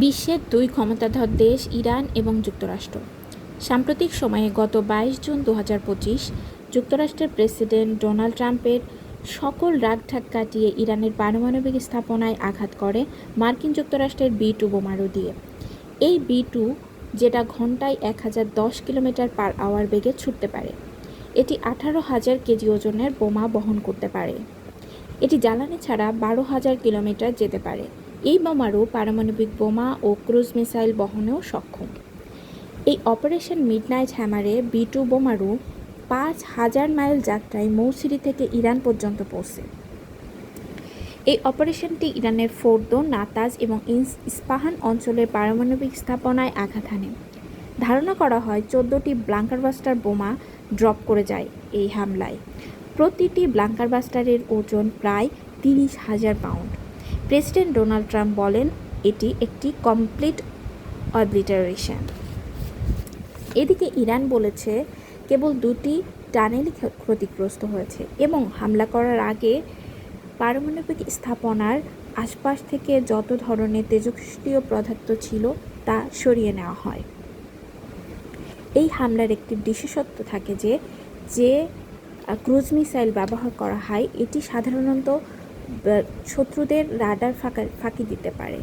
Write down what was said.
বিশ্বের দুই ক্ষমতাধর দেশ ইরান এবং যুক্তরাষ্ট্র। সাম্প্রতিক সময়ে গত বাইশ জুন দু যুক্তরাষ্ট্রের প্রেসিডেন্ট ডোনাল্ড ট্রাম্পের সকল রাগঢাক কাটিয়ে ইরানের পারমাণবিক স্থাপনায় আঘাত করে মার্কিন যুক্তরাষ্ট্রের বি টু বোমারু দিয়ে। এই বি টু যেটা ঘন্টায় এক হাজার দশ কিলোমিটার পার আওয়ার বেগে ছুটতে পারে। এটি আঠারো হাজার কেজি ওজনের বোমা বহন করতে পারে। এটি জ্বালানি ছাড়া বারো হাজার কিলোমিটার যেতে পারে। এই বোমারু পারমাণবিক বোমা ও ক্রুজ মিসাইল বহনেও সক্ষম। এই অপারেশন মিডনাইট হ্যামারে বি টু বোমারু পাঁচ হাজার মাইল যাত্রায় মৌসিরি থেকে ইরান পর্যন্ত পৌঁছে। এই অপারেশনটি ইরানের ফোর্দো, নাতাজ এবং ইস্পাহান অঞ্চলের পারমাণবিক স্থাপনায় আঘাত হানে। ধারণা করা হয় চোদ্দোটি ব্লাঙ্কারবাস্টার বোমা ড্রপ করে যায় এই হামলায়। প্রতিটি ব্লাঙ্কারবাস্টারের ওজন প্রায় তিরিশ হাজার পাউন্ড। প্রেসিডেন্ট ডোনাল্ড ট্রাম্প বলেন, এটি একটি কমপ্লিট অবলিটারেশন। এদিকে ইরান বলেছে, কেবল দুটি টানেলই ক্ষ- ক্ষতিগ্রস্ত হয়েছে এবং হামলা করার আগে পারমাণবিক স্থাপনার আশপাশ থেকে যত ধরনের তেজস্ক্রিয় পদার্থ ছিল তা সরিয়ে নেওয়া হয়। এই হামলার একটি বিশেষত্ব থাকে যে যে ক্রুজ মিসাইল ব্যবহার করা হয়, এটি সাধারণত শত্রুদের রাডার ফাঁকা ফাঁকি দিতে পারে।